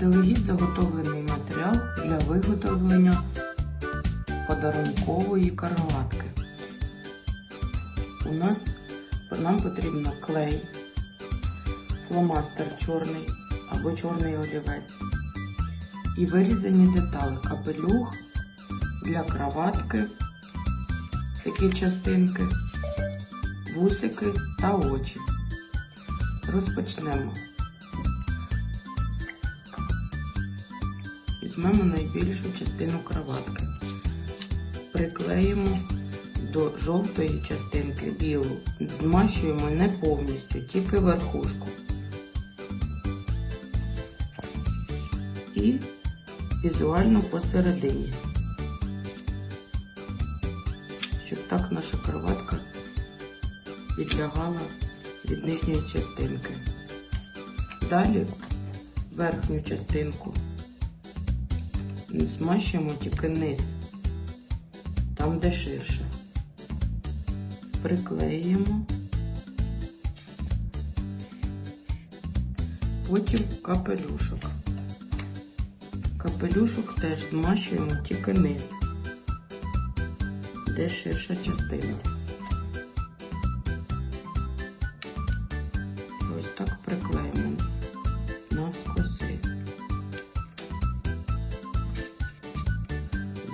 заздалегідь заготовлений матеріал для виготовлення подарункової карматки. У нас нам потрібно клей, фломастер чорний або чорний олівець і вирізані детали. капелюх для кроватки, такі частинки, вусики та очі. Розпочнемо. Візьмемо найбільшу частину кроватки. Приклеїмо до жовтої частинки білу. Змащуємо не повністю, тільки верхушку. І візуально посередині. Щоб так наша кроватка відлягала від нижньої частинки. Далі верхню частинку змащуємо тільки низ, там де ширше. Приклеїмо, потім капелюшок. Капелюшок теж змащуємо тільки низ, де ширша частина.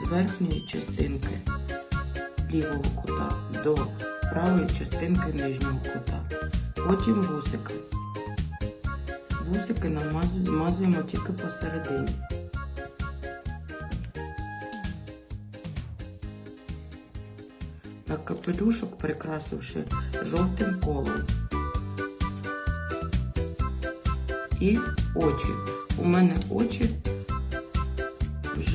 З верхньої частинки лівого кута до правої частинки нижнього кута. Потім вусики. Вусики змазуємо тільки посередині. На капелюшок прикрасивши жовтим колом. І очі. У мене очі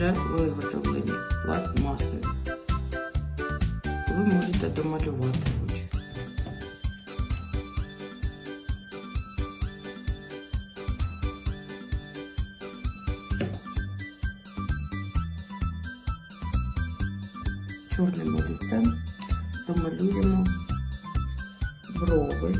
вже виготовлені пластмасою. Ви можете домалювати очі. Чорним олівцем домалюємо брови.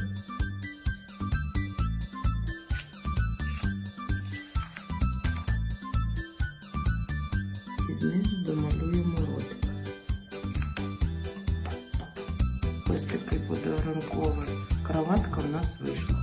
Знизу домалюємо ротик. Ось такий подарунковий кроватка в нас вийшла.